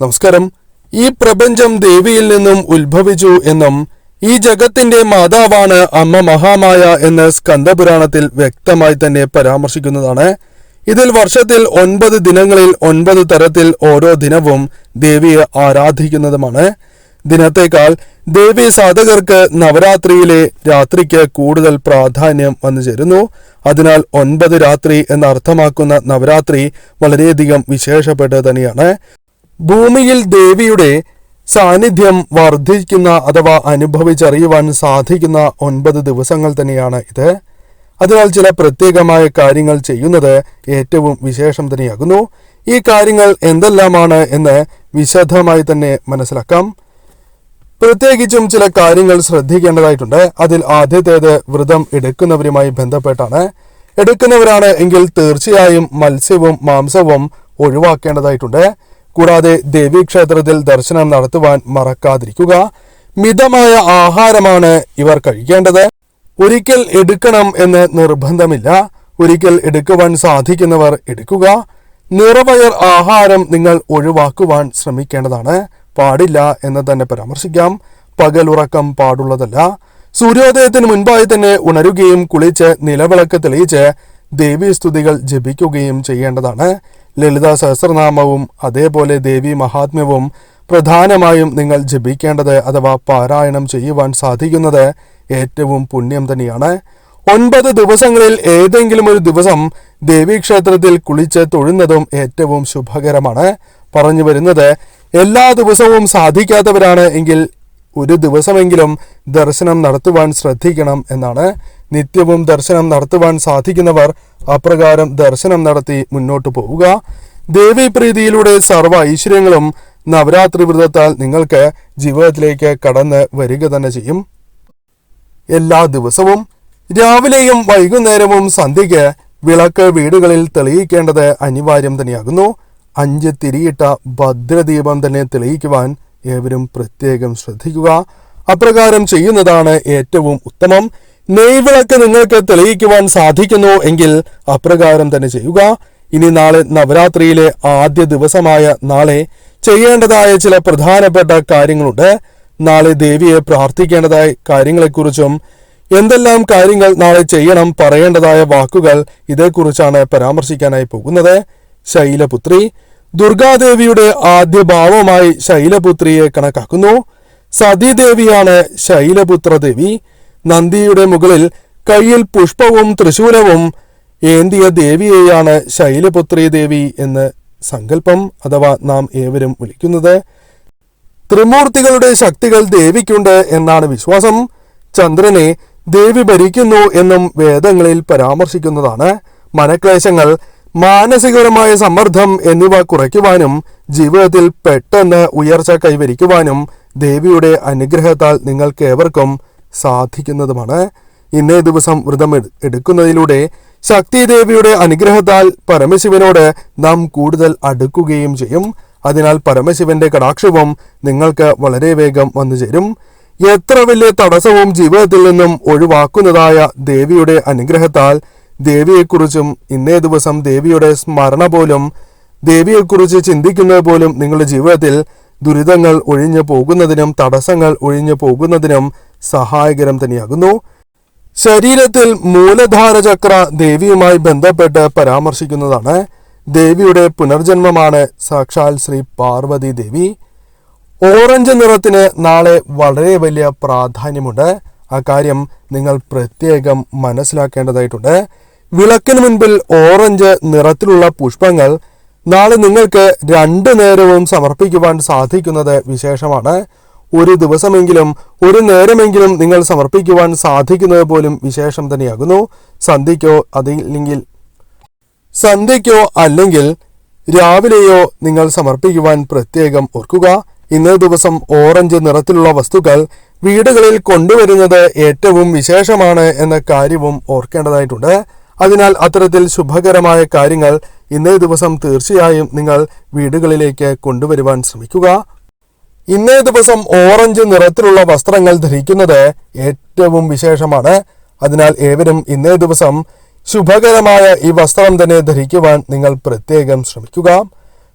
നമസ്കാരം. ഈ പ്രപഞ്ചം ദേവിയിൽ നിന്നും ഉത്ഭവിച്ചു എന്നും ഈ ജഗത്തിന്റെ മാതാവാണ് അമ്മ മഹാമായ എന്ന് സ്കന്ദപുരാണത്തിൽ വ്യക്തമായി തന്നെ പരാമർശിക്കുന്നതാണ്. ഇതിൽ വർഷത്തിൽ ഒൻപത് ദിനങ്ങളിൽ ഒൻപത് തരത്തിൽ ഓരോ ദിനവും ദേവിയെ ആരാധിക്കുന്നതുമാണ്. ദിനത്തേക്കാൾ ദേവി സാധകർക്ക് നവരാത്രിയിലെ രാത്രിക്ക് കൂടുതൽ പ്രാധാന്യം വന്നു ചേരുന്നു. അതിനാൽ ഒൻപത് രാത്രി എന്ന് അർത്ഥമാക്കുന്ന നവരാത്രി വളരെയധികം വിശേഷപ്പെട്ടത് തന്നെയാണ്. ഭൂമിയിൽ ദേവിയുടെ സാന്നിധ്യം വർദ്ധിക്കുന്ന അഥവാ അനുഭവിച്ചറിയുവാൻ സാധിക്കുന്ന ഒൻപത് ദിവസങ്ങൾ തന്നെയാണ് ഇത്. അതിനാൽ ചില പ്രത്യേകമായ കാര്യങ്ങൾ ചെയ്യുന്നത് ഏറ്റവും വിശേഷം തന്നെയാകുന്നു. ഈ കാര്യങ്ങൾ എന്തെല്ലാമാണ് എന്ന് വിശദമായി തന്നെ മനസ്സിലാക്കാം. പ്രത്യേകിച്ചും ചില കാര്യങ്ങൾ ശ്രദ്ധിക്കേണ്ടതായിട്ടുണ്ട്. അതിൽ ആദ്യത്തേത് വ്രതം എടുക്കുന്നവരുമായി ബന്ധപ്പെട്ടാണ്. എടുക്കുന്നവരാണ് എങ്കിൽ തീർച്ചയായും മത്സ്യവും മാംസവും ഒഴിവാക്കേണ്ടതായിട്ടുണ്ട്. കൂടാതെ ദേവീക്ഷേത്രത്തിൽ ദർശനം നടത്തുവാൻ മറക്കാതിരിക്കുക. മിതമായ ആഹാരമാണ് ഇവർ കഴിക്കേണ്ടത്. ഒരിക്കൽ എടുക്കണം എന്ന് നിർബന്ധമില്ല. ഒരിക്കൽ എടുക്കുവാൻ സാധിക്കുന്നവർ എടുക്കുക. നിറവയർ ആഹാരം നിങ്ങൾ ഒഴിവാക്കുവാൻ ശ്രമിക്കേണ്ടതാണ്. പാടില്ല എന്ന് തന്നെ പരാമർശിക്കാം. പകലുറക്കം പാടുള്ളതല്ല. സൂര്യോദയത്തിന് മുൻപായി തന്നെ ഉണരുകയും കുളിച്ച് നിലവിളക്ക് തെളിയിച്ച് ദേവീസ്തുതികൾ ജപിക്കുകയും ചെയ്യേണ്ടതാണ്. ലളിത സഹസ്രനാമവും അതേപോലെ ദേവി മഹാത്മ്യവും പ്രധാനമായും നിങ്ങൾ ജപിക്കേണ്ടത് അഥവാ പാരായണം ചെയ്യുവാൻ സാധിക്കുന്നത് ഏറ്റവും പുണ്യം തന്നെയാണ്. ഒൻപത് ദിവസങ്ങളിൽ ഏതെങ്കിലും ഒരു ദിവസം ദേവീക്ഷേത്രത്തിൽ കുളിച്ച് തൊഴുന്നതും ഏറ്റവും ശുഭകരമാണ്. പറഞ്ഞു വരുന്നത് എല്ലാ ദിവസവും സാധിക്കാത്തവരാണ് എങ്കിൽ ഒരു ദിവസമെങ്കിലും ദർശനം നടത്തുവാൻ ശ്രദ്ധിക്കണം എന്നാണ്. നിത്യവും ദർശനം നടത്തുവാൻ സാധിക്കുന്നവർ അപ്രകാരം ദർശനം നടത്തി മുന്നോട്ടു പോവുക. ദേവീപ്രീതിയിലൂടെ സർവ ഐശ്വര്യങ്ങളും നവരാത്രി വ്രതത്താൽ നിങ്ങൾക്ക് ജീവിതത്തിലേക്ക് കടന്ന് വരിക തന്നെ ചെയ്യും. എല്ലാ ദിവസവും രാവിലെയും വൈകുന്നേരവും സന്ധ്യയ്ക്ക് വിളക്ക് വീടുകളിൽ തെളിയിക്കേണ്ടത് അനിവാര്യം തന്നെയാകുന്നു. അഞ്ച് തിരിയിട്ട ഭദ്രദീപം തന്നെ തെളിയിക്കുവാൻ ഏവരും പ്രത്യേകം ശ്രദ്ധിക്കുക. അപ്രകാരം ചെയ്യുന്നതാണ് ഏറ്റവും ഉത്തമം. നെയ്വിളക്ക് നിങ്ങൾക്ക് തെളിയിക്കുവാൻ സാധിക്കുന്നു എങ്കിൽ അപ്രകാരം തന്നെ ചെയ്യുക. ഇനി നാളെ നവരാത്രിയിലെ ആദ്യ ദിവസമായ നാളെ ചെയ്യേണ്ടതായ ചില പ്രധാനപ്പെട്ട കാര്യങ്ങളുണ്ട്. നാളെ ദേവിയെ പ്രാർത്ഥിക്കേണ്ടതായ കാര്യങ്ങളെക്കുറിച്ചും എന്തെല്ലാം കാര്യങ്ങൾ നാളെ ചെയ്യണം പറയേണ്ടതായ വാക്കുകൾ ഇതേക്കുറിച്ചാണ് പരാമർശിക്കാനായി പോകുന്നത്. ശൈലപുത്രി ദുർഗാദേവിയുടെ ആദ്യ ഭാവമായി ശൈലപുത്രിയെ കണക്കാക്കുന്നു. സതീദേവിയാണ് ശൈലപുത്ര ദേവി നന്ദിയുടെ മുകളിൽ കയ്യിൽ പുഷ്പവും തൃശൂലവും ഏന്തിയ ദേവിയെയാണ് ശൈലപുത്രി ദേവി എന്ന് സങ്കല്പം അഥവാ നാം ഏവരും വിളിക്കുന്നത്. ത്രിമൂർത്തികളുടെ ശക്തികൾ ദേവിക്കുണ്ട് എന്നാണ് വിശ്വാസം. ചന്ദ്രനെ ദേവി ഭരിക്കുന്നു എന്നും വേദങ്ങളിൽ പരാമർശിക്കുന്നതാണ്. മനക്ലേശങ്ങൾ മാനസികപരമായ സമ്മർദ്ദം എന്നിവ കുറയ്ക്കുവാനും ജീവിതത്തിൽ പെട്ടെന്ന് ഉയർച്ച കൈവരിക്കുവാനും ദേവിയുടെ അനുഗ്രഹത്താൽ നിങ്ങൾക്ക് ഏവർക്കും സാധിക്കുന്നതുമാണ്. ഇന്നേ ദിവസം വ്രതം എടു- എടുക്കുന്നതിലൂടെ ശക്തി ദേവിയുടെ അനുഗ്രഹത്താൽ പരമശിവനോട് നാം കൂടുതൽ അടുക്കുകയും ചെയ്യും. അതിനാൽ പരമശിവന്റെ കടാക്ഷവും നിങ്ങൾക്ക് വളരെ വേഗം വന്നു ചേരും. എത്ര വലിയ തടസ്സവും ജീവിതത്തിൽ നിന്നും ഒഴിവാക്കുന്നതായ ദേവിയുടെ അനുഗ്രഹത്താൽ ദേവിയെക്കുറിച്ചും ഇന്നേ ദിവസം ദേവിയുടെ സ്മരണ പോലും ദേവിയെക്കുറിച്ച് ചിന്തിക്കുന്നത് പോലും നിങ്ങളുടെ ജീവിതത്തിൽ ദുരിതങ്ങൾ ഒഴിഞ്ഞു പോകുന്നതിനും തടസ്സങ്ങൾ ഒഴിഞ്ഞു പോകുന്നതിനും സഹായകരം തന്നെയാകുന്നു. ശരീരത്തിൽ മൂലധാര ചക്ര ദേവിയുമായി ബന്ധപ്പെട്ട് പരാമർശിക്കുന്നതാണ്. ദേവിയുടെ പുനർജന്മമാണ് സാക്ഷാൽ ശ്രീ പാർവതി ദേവി. ഓറഞ്ച് നിറത്തിന് നാളെ വളരെ വലിയ പ്രാധാന്യമുണ്ട്. ആ കാര്യം നിങ്ങൾ പ്രത്യേകം മനസ്സിലാക്കേണ്ടതായിട്ടുണ്ട്. വിളക്കിന് മുൻപിൽ ഓറഞ്ച് നിറത്തിലുള്ള പുഷ്പങ്ങൾ നാളെ നിങ്ങൾക്ക് രണ്ടു നേരവും സമർപ്പിക്കുവാൻ സാധിക്കുന്നത് വിശേഷമാണ്. ഒരു ദിവസമെങ്കിലും ഒരു നേരമെങ്കിലും നിങ്ങൾ സമർപ്പിക്കുവാൻ സാധിക്കുന്നത് പോലും വിശേഷം തന്നെയാകുന്നു. സന്ധ്യയ്ക്കോ അതില്ലെങ്കിൽ സന്ധ്യയ്ക്കോ അല്ലെങ്കിൽ രാവിലെയോ നിങ്ങൾ സമർപ്പിക്കുവാൻ പ്രത്യേകം ഓർക്കുക. ഇന്നേ ദിവസം ഓറഞ്ച് നിറത്തിലുള്ള വസ്തുക്കൾ വീടുകളിൽ കൊണ്ടുവരുന്നത് ഏറ്റവും വിശേഷമാണ് എന്ന കാര്യവും ഓർക്കേണ്ടതായിട്ടുണ്ട്. അതിനാൽ അത്തരത്തിൽ ശുഭകരമായ കാര്യങ്ങൾ ഇന്നേ ദിവസം തീർച്ചയായും നിങ്ങൾ വീടുകളിലേക്ക് കൊണ്ടുവരുവാൻ ശ്രമിക്കുക. ഇന്നേ ദിവസം ഓറഞ്ച് നിറത്തിലുള്ള വസ്ത്രങ്ങൾ ധരിക്കുന്നത് ഏറ്റവും വിശേഷമാണ്. അതിനാൽ ഏവരും ഇന്നേ ദിവസം ശുഭകരമായ ഈ വസ്ത്രം തന്നെ ധരിക്കുവാൻ നിങ്ങൾ പ്രത്യേകം ശ്രമിക്കുക.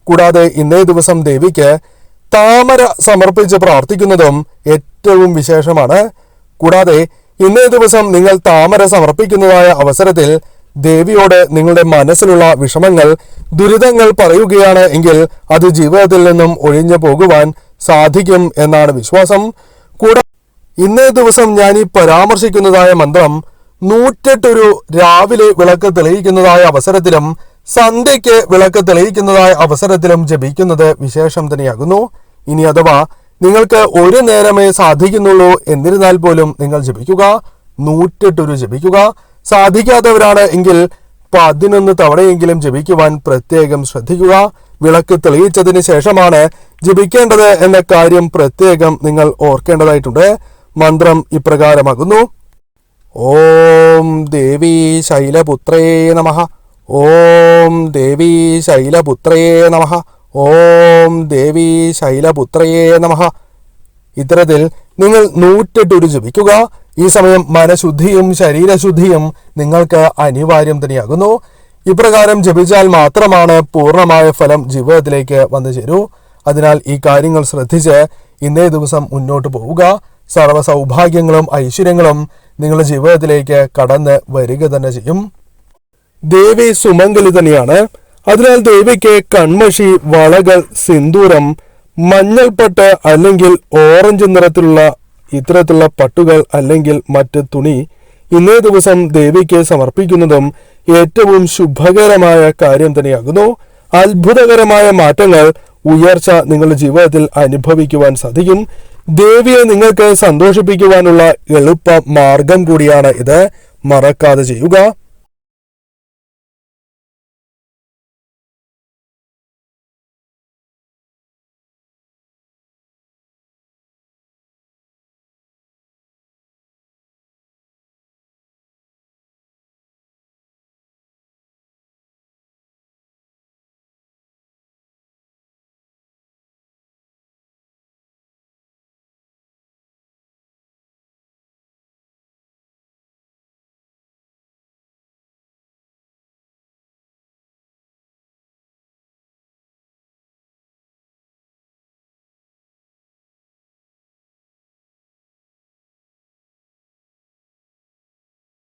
കൂടാതെ ഇന്നേ ദിവസം ദേവിക്ക് താമര സമർപ്പിച്ച് പ്രാർത്ഥിക്കുന്നതും ഏറ്റവും വിശേഷമാണ്. കൂടാതെ ഇന്നേ ദിവസം നിങ്ങൾ താമര സമർപ്പിക്കുന്നതായ അവസരത്തിൽ ദേവിയോട് നിങ്ങളുടെ മനസ്സിലുള്ള വിഷമങ്ങൾ ദുരിതങ്ങൾ പറയുകയാണ് എങ്കിൽ അത് ജീവിതത്തിൽ നിന്നും ഒഴിഞ്ഞു പോകുവാൻ സാധിക്കും എന്നാണ് വിശ്വാസം. കൂടെ ഇന്നേ ദിവസം ഞാൻ ഈ പരാമർശിക്കുന്നതായ മന്ത്രം നൂറ്റെട്ടൊരു രാവിലെ വിളക്ക് തെളിയിക്കുന്നതായ അവസരത്തിലും സന്ധ്യയ്ക്ക് വിളക്ക് തെളിയിക്കുന്നതായ അവസരത്തിലും ജപിക്കുന്നത് വിശേഷം തന്നെയാകുന്നു. ഇനി അഥവാ നിങ്ങൾക്ക് ഒരു നേരമേ സാധിക്കുന്നുള്ളൂ എന്നിരുന്നാൽ പോലും നിങ്ങൾ ജപിക്കുക. നൂറ്റെട്ടൊരു ജപിക്കുക. സാധിക്കാത്തവരാണ് എങ്കിൽ പതിനൊന്ന് തവണയെങ്കിലും ജപിക്കുവാൻ പ്രത്യേകം ശ്രദ്ധിക്കുക. വിളക്ക് തെളിയിച്ചതിന് ശേഷമാണ് ജപിക്കേണ്ടത് എന്ന കാര്യം പ്രത്യേകം നിങ്ങൾ ഓർക്കേണ്ടതായിട്ടുണ്ട്. മന്ത്രം ഇപ്രകാരമാകുന്നു. ഓം ദേവി ശൈലപുത്രേ നമ. ഓം ദേവി ശൈലപുത്രേ നമ. ഓം ദേവി ശൈലപുത്രേ നമ. ഇത്തരത്തിൽ നിങ്ങൾ നൂറ്റെട്ടൊരു ജപിക്കുക. ഈ സമയം മനഃശുദ്ധിയും ശരീരശുദ്ധിയും നിങ്ങൾക്ക് അനിവാര്യം തന്നെയാകുന്നു. ഇപ്രകാരം ജപിച്ചാൽ മാത്രമാണ് പൂർണമായ ഫലം ജീവിതത്തിലേക്ക് വന്നു ചേരൂ. അതിനാൽ ഈ കാര്യങ്ങൾ ശ്രദ്ധിച്ച് ഇന്നേ ദിവസം മുന്നോട്ട് പോവുക. സർവ സൗഭാഗ്യങ്ങളും ഐശ്വര്യങ്ങളും നിങ്ങളുടെ ജീവിതത്തിലേക്ക് കടന്ന് വരിക തന്നെ ചെയ്യും. ദേവി സുമംഗലി തന്നെയാണ്. അതിനാൽ ദേവിക്ക് കൺമഷി വളകൾ സിന്ദൂരം മഞ്ഞൾപ്പട്ട് അല്ലെങ്കിൽ ഓറഞ്ച് നിറത്തിലുള്ള ഇത്തരത്തിലുള്ള പട്ടുകൾ അല്ലെങ്കിൽ മറ്റ് തുണി ഇന്നേ ദിവസം ദേവിക്ക് സമർപ്പിക്കുന്നതും ഏറ്റവും ശുഭകരമായ കാര്യം തന്നെയാകുന്നു. അത്ഭുതകരമായ മാറ്റങ്ങൾ ഉയർച്ച നിങ്ങളുടെ ജീവിതത്തിൽ അനുഭവിക്കുവാൻ സാധിക്കും. ദേവിയെ നിങ്ങൾക്ക് സന്തോഷിപ്പിക്കുവാനുള്ള എളുപ്പ മാർഗം കൂടിയാണ് ഇത്. മറക്കാതെ ചെയ്യുക.